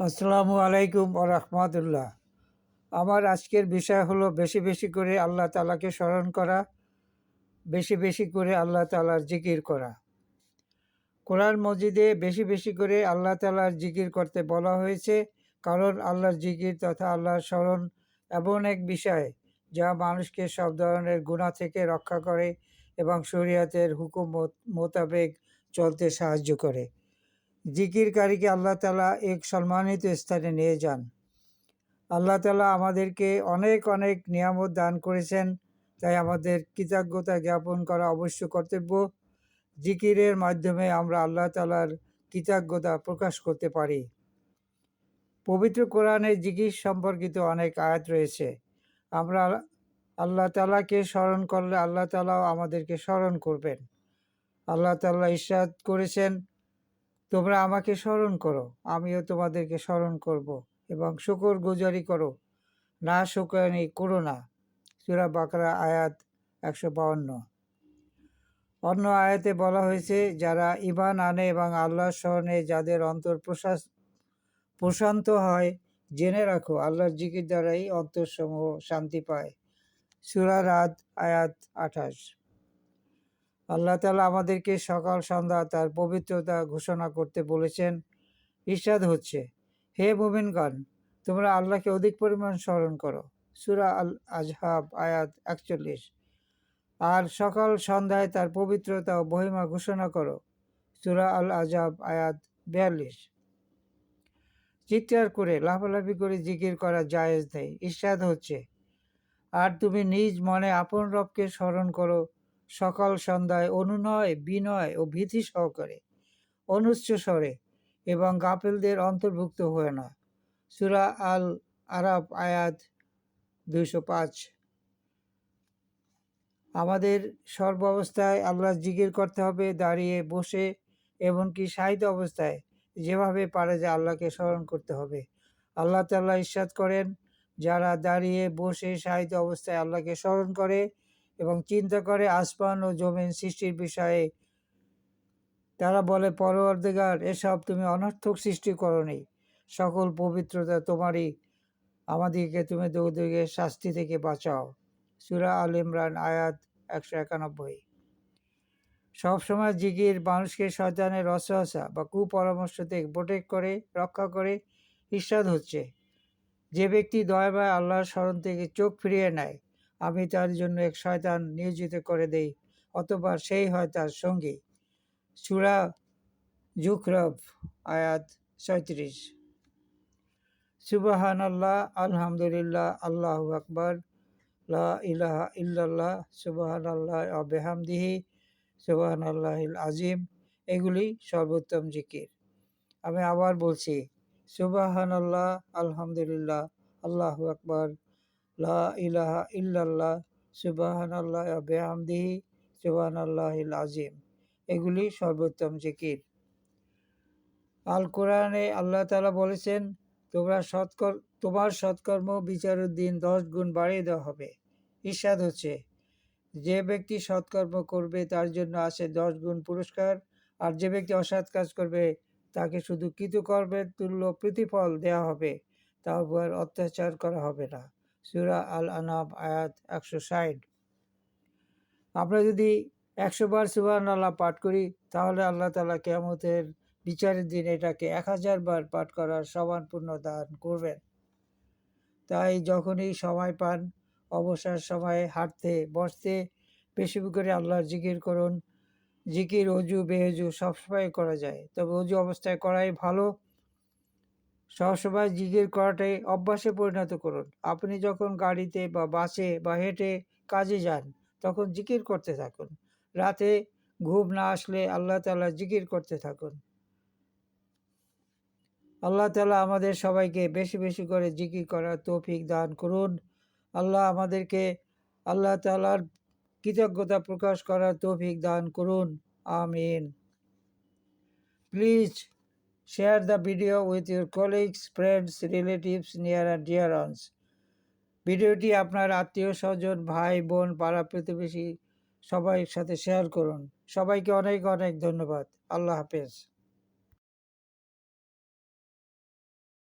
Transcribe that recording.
আসসালামু আলাইকুম ও রহমতুল্লাহ। আমার আজকের বিষয় হলো বেশি বেশি করে আল্লাহ তালাকে স্মরণ করা, বেশি বেশি করে আল্লাহ তালার জিকির করা। কোরআন মসজিদে বেশি বেশি করে আল্লাহ তালার জিকির করতে বলা হয়েছে, কারণ আল্লাহর জিকির তথা আল্লাহর স্মরণ এমন এক বিষয় যা মানুষকে সব ধরনের গুণা থেকে রক্ষা করে এবং শরীয়তের হুকুম মোতাবেক চলতে সাহায্য করে। জিকিরকারীকে আল্লাহ তালা এক সম্মানিত স্থানে নিয়ে যান। আল্লাহ তালা আমাদেরকে অনেক অনেক নিয়ামত দান করেছেন। তাই আমাদের কৃতজ্ঞতা জ্ঞাপন করা অবশ্য কর্তব্য। জিকিরের মাধ্যমে আমরা আল্লাহ তালার কৃতজ্ঞতা প্রকাশ করতে পারি। পবিত্র কোরআনে জিকির সম্পর্কিত অনেক আয়াত রয়েছে। আমরা আল্লাহ তালাকে স্মরণ করলে আল্লাহ তালাও আমাদেরকে স্মরণ করবেন। আল্লাহ তাল্লাহ ইস্বাদ করেছেন তোমরা আমাকে স্মরণ করো, আমিও তোমাদেরকে স্মরণ করব এবং শুকর গুজারি করো। না শুকরানি করো না। সুরা বাকরা আয়াত একশো বাউন্ন। অন্য আয়াতে বলা হয়েছে, যারা ইমান আনে এবং আল্লাহর স্মরণে যাদের অন্তর প্রশাস, প্রশান্ত হয়, জেনে রাখো, আল্লাহর জিকির দ্বারাই অন্তরসমূহ শান্তি পায়। সুরা রাত আয়াত আঠাশ। আল্লাহ তালা আমাদেরকে সকাল, সন্ধ্যা তার পবিত্রতা ঘোষণা করতে বলেছেন। ইরশাদ হচ্ছে, হে মুমিনগণ, তোমরা আল্লাহকে অধিক পরিমাণ স্মরণ করো। সুরা আল আজহাব আয়াত একচল্লিশ। আর সকাল, সন্ধ্যায় তার পবিত্রতা ও মহিমা ঘোষণা করো। সুরা আল আজাব আয়াত বিয়াল্লিশ। চিৎকার করে, লাফালাফি করে জিকির করা জায়েজ নেই। ইরশাদ হচ্ছে, আর তুমি নিজ মনে আপন রবকে স্মরণ করো। সকাল সন্ধ্যায় অনুনয়, বিনয় ও ভীতি সহকারে অনুচ্চ স্বরে এবং গাফেলদের অন্তর্ভুক্ত হয়ে না। সুরা আল আরব আয়াত দুইশো পাঁচ। আমাদের সর্বাবস্থায় আল্লাহ জিকির করতে হবে, দাঁড়িয়ে বসে এমনকি সাহিত্য অবস্থায় যেভাবে পারে যে আল্লাহকে স্মরণ করতে হবে। আল্লাহ তাল্লাহ ইস্বাদ করেন, যারা দাঁড়িয়ে বসে সাহিত্য অবস্থায় আল্লাহকে স্মরণ করে এবং চিন্তা করে আসমান ও জমিন সৃষ্টির বিষয়ে। তারা বলে, পরবর্তীকার, এসব তুমি অনর্থক সৃষ্টি করনি। সকল পবিত্রতা তোমারই। আমাদেরকে তুমি দৌদিকে শাস্তি থেকে বাঁচাও। সুরা আল ইমরান, আয়াত একশো একানব্বই। সবসময় জিগির মানুষকে শয়তানের রসহসা বা কুপরামর্শ থেকে প্রোটেক্ট করে, রক্ষা করে ইস্বাদ হচ্ছে। যে ব্যক্তি দয়াবায় আল্লাহর স্মরণ থেকে চোখ ফিরিয়ে নেয় আমি তার জন্য এক শয়তান নিয়োজিত করে দেই, অথবা সেই হয় তার সঙ্গী। সুরা জুখরব আয়াত ছয়ত্রিশ। সুবাহান আল্লাহ আলহামদুলিল্লাহ, আল্লাহ আকবর। লা ইলাহা ইল্লাল্লাহ সুবাহান আল্লাহ আবেহামদিহি সুবাহান আল্লাহ আজিম। এগুলি সর্বোত্তম জিকির। আমি আবার বলছি সুবাহান আল্লাহ আলহামদুলিল্লাহ, আল্লাহ আকবর। লা ইলাহা ইল্লাল্লাহ সুবাহান আল্লাহ বেহামদিহি সুবাহান আল্লাহ আজিম এগুলি সর্বোত্তম জিকির। আল কোরআনে আল্লাহ তালা বলেছেন, তোমরা সৎকর, তোমার সৎকর্ম বিচারের দিন দশ গুণ বাড়িয়ে দেওয়া হবে। ঈর্ষাদ হচ্ছে, যে ব্যক্তি সৎকর্ম করবে তার জন্য আছে দশ গুণ পুরস্কার, আর যে ব্যক্তি অসৎ কাজ করবে তাকে শুধু কৃতকর্মের তুল্য প্রতিফল দেওয়া হবে। তার উপর অত্যাচার করা হবে না। সুরা আল আনাব আয়াত একশো ষাট। আমরা যদি একশো বার সুবান আল্লাহ পাঠ করি, তাহলে আল্লাহ তালা কেমতের বিচারের দিন এটাকে এক হাজার বার পাঠ করার সমান পূর্ণ দান করবেন। তাই যখনই সময় পান, অবসর সময়ে হাঁটতে, বসতে, বেশি করে আল্লাহর জিকির করুন। জিকির, অজু, বেহজু সবসময় করা যায়। তবে অজু অবস্থায় করাই ভালো। সবসময় জিগির করাটাই অভ্যাসে পরিণত করুন। আপনি যখন গাড়িতে বা বাসে বা হেঁটে কাজে যান, তখন জিকির করতে থাকুন। রাতে ঘুম না আসলে আল্লাহ তালা জিকির করতে থাকুন। আল্লাহ তালা আমাদের সবাইকে বেশি বেশি করে জিকির করার তৌফিক দান করুন। আল্লাহ আমাদেরকে আল্লাহ তালার কৃতজ্ঞতা প্রকাশ করার তৌফিক দান করুন। আমিন। Please Share the video with your colleagues, friends, relatives, near and dear ones. ভিডিওটি আপনার আত্মীয় স্বজন ভাই বোন পাড়া প্রতিবেশী সবাই সাথে শেয়ার করুন সবাইকে অনেক অনেক ধন্যবাদ আল্লাহ হাফেজ